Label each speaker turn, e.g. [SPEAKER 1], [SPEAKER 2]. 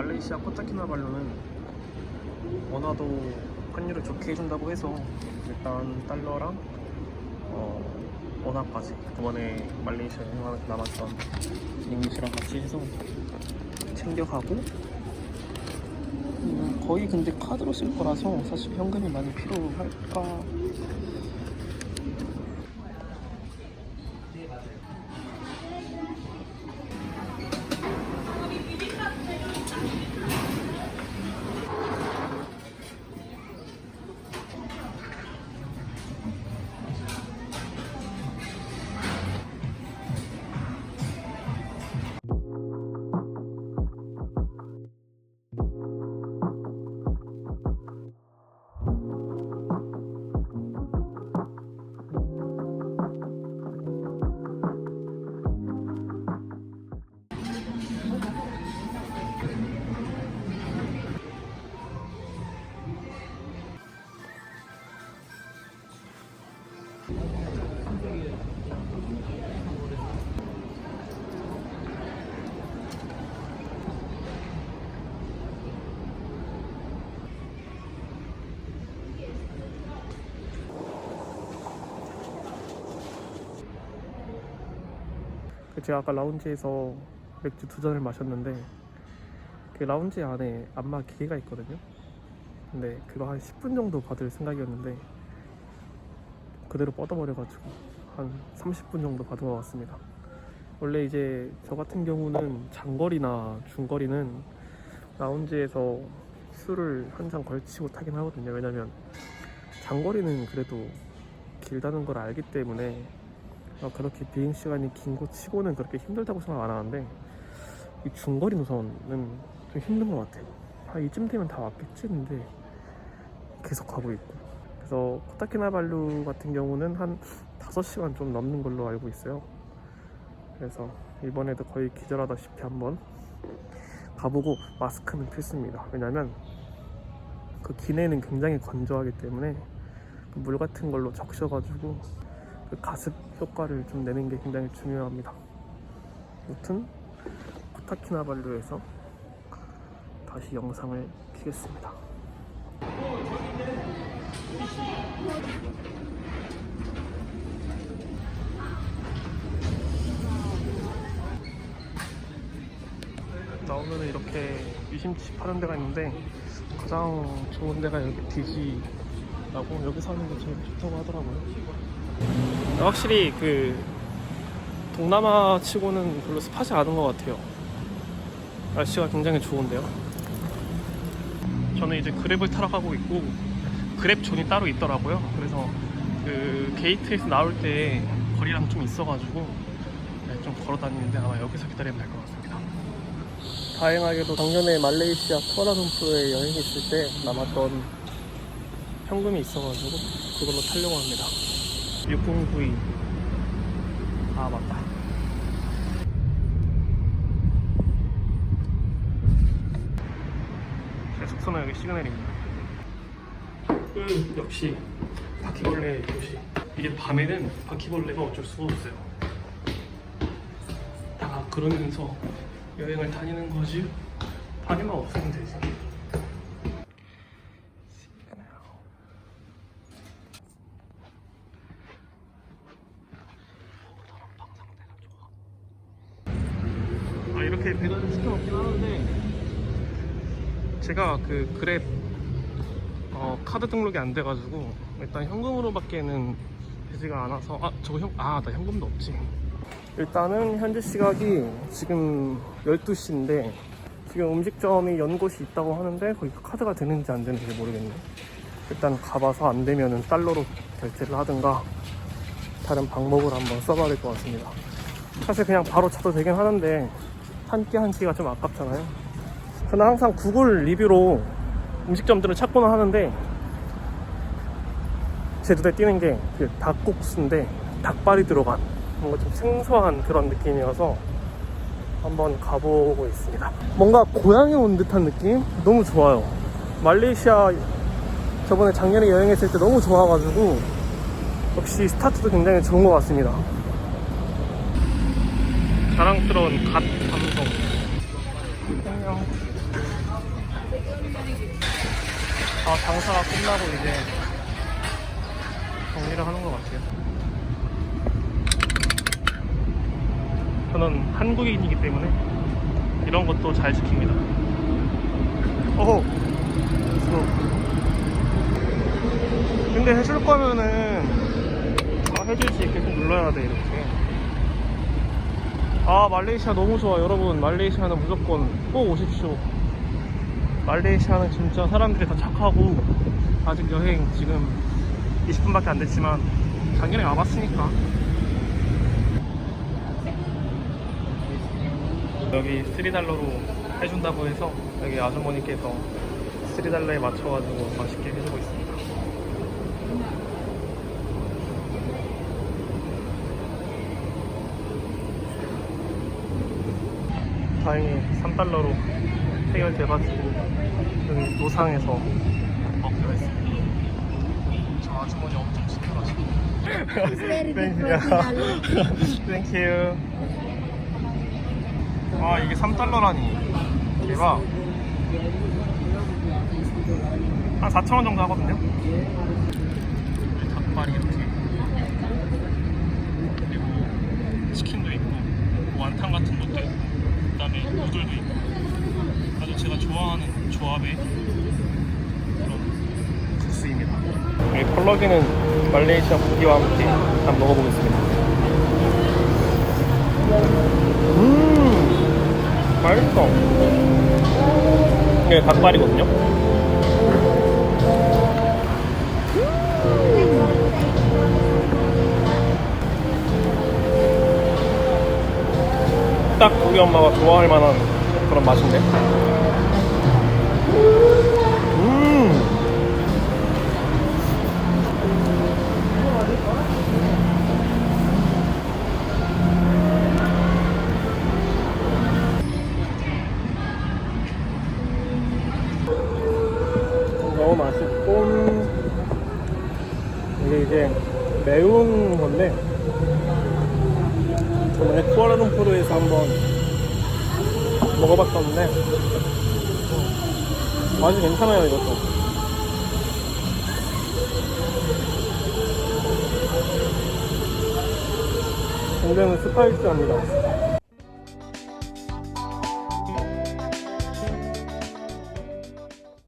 [SPEAKER 1] 말레이시아 코타키나발루는 원화도 환율을 좋게 해준다고 해서 일단 달러랑 어, 원화까지 그번에 말레이시아 여행하면서 남았던 링깃이랑 같이 해서 챙겨가고 음, 거의 근데 카드로 쓸 거라서 사실 현금이 많이 필요할까 제가 아까 라운지에서 맥주 두 잔을 마셨는데 그 라운지 안에 안마 기계가 있거든요. 근데 그거 한 10분 정도 받을 생각이었는데 그대로 뻗어버려가지고 한 30분 정도 것 같습니다. 원래 이제 저 같은 경우는 장거리나 중거리는 라운지에서 술을 한 잔 걸치고 타긴 하거든요. 왜냐면 장거리는 그래도 길다는 걸 알기 때문에 어, 그렇게 비행 시간이 긴곳 치고는 그렇게 힘들다고 생각 안 하는데 이 중거리 노선은 좀 힘든 것 같아요. 아 이쯤 되면 다 왔겠지 근데 계속 가고 있고 그래서 코타키나발루 같은 경우는 한 5시간 좀 넘는 걸로 알고 있어요. 그래서 이번에도 거의 기절하다시피 한번 가보고 마스크는 필수입니다. 왜냐면 그 기내는 굉장히 건조하기 때문에 그 물 같은 걸로 적셔가지고 그 가습 효과를 좀 내는 게 굉장히 중요합니다. 아무튼 코타키나발루에서 다시 영상을 키겠습니다. 나오면 이렇게 유심칩 파는 데가 있는데 가장 좋은 데가 여기 디지라고 여기 사는 게 제일 좋다고 하더라고요. 확실히 그 동남아 치고는 별로 습하지 않은 것 같아요. 날씨가 굉장히 좋은데요. 저는 이제 그랩을 타러 가고 있고 그랩 존이 따로 있더라고요. 그래서 그 게이트에서 나올 때 거리랑 좀 있어가지고 네, 좀 걸어 다니는데 아마 여기서 기다리면 될 것 같습니다. 다행하게도 작년에 말레이시아 쿠알라룸푸르에 여행했을 때 남았던 현금이 있어가지고 그걸로 타려고 합니다. 6092. 아, 맞다. 제 숙소는 여기 시그널입니다. 그, 역시, 바퀴벌레 도시. 이게 밤에는 바퀴벌레가 어쩔 수가 없어요. 다 그러면서 여행을 다니는 거지. 다니만 없으면 되지. 아 이렇게 배달을 시켜먹긴 하는데 제가 그 그랩 어, 카드 등록이 안 돼가지고 일단 현금으로밖에는 되지가 않아서 아 저거 현 아 나 현금도 없지. 일단은 현재 시각이 지금 12시인데 지금 음식점이 연 곳이 있다고 하는데 거기 카드가 되는지 안 되는지 모르겠네. 일단 가봐서 안 되면은 달러로 결제를 하든가 다른 방법을 한번 써봐야 될 것 같습니다. 사실 그냥 바로 차도 되긴 하는데 한 끼 한 끼가 좀 아깝잖아요. 저는 항상 구글 리뷰로 음식점들을 찾고는 하는데 제 눈에 띄는 게 그 닭국수인데 닭발이 들어간 뭔가 좀 생소한 그런 느낌이어서 한번 가보고 있습니다. 뭔가 고향에 온 듯한 느낌? 너무 좋아요. 말레이시아 저번에 작년에 여행했을 때 너무 좋아가지고 역시 스타트도 굉장히 좋은 것 같습니다. 자랑스러운 갓 다 장사가 끝나고 이제 정리를 하는 것 같아요. 저는 한국인이기 때문에 이런 것도 잘 지킵니다. 수. 근데 해줄 거면은 아, 해줄 수 있게 좀 눌러야 돼 이렇게. 아 말레이시아 너무 좋아 여러분 말레이시아는 무조건 꼭 오십시오. 말레이시아는 진짜 사람들이 다 착하고 아직 여행 지금 20분밖에 안 됐지만 작년에 와봤으니까. 여기 3달러로 해준다고 해서 여기 아주머니께서 3달러에 맞춰가지고 맛있게 해주고 있습니다. 다행히 3달러로 해결돼가지고 노상에서. 먹기로 했습니다 저 아주머니 엄청 친절하시고. Thank you. 아 이게 3달러라니. 대박. 한 4천원 정도 하거든요? 닭발이 이렇게 그리고 치킨도 있고 완탕 같은 것도 있고 그 다음에 누들도 있고. 아주 제가 좋아하는 조합의 그런 주스입니다. 이 펄럭이는 말레이시아 고기와 함께 한번 먹어보겠습니다. 음 맛있어. 이게 닭발이거든요? 딱 우리 엄마가 좋아할 만한 그런 맛인데 너무 맛있고. 이게 이제 매운 건데 저번에 쿠알라룸푸르에서 한번 먹어봤었는데 맛이 괜찮아요 이것도. 굉장히 스파이시합니다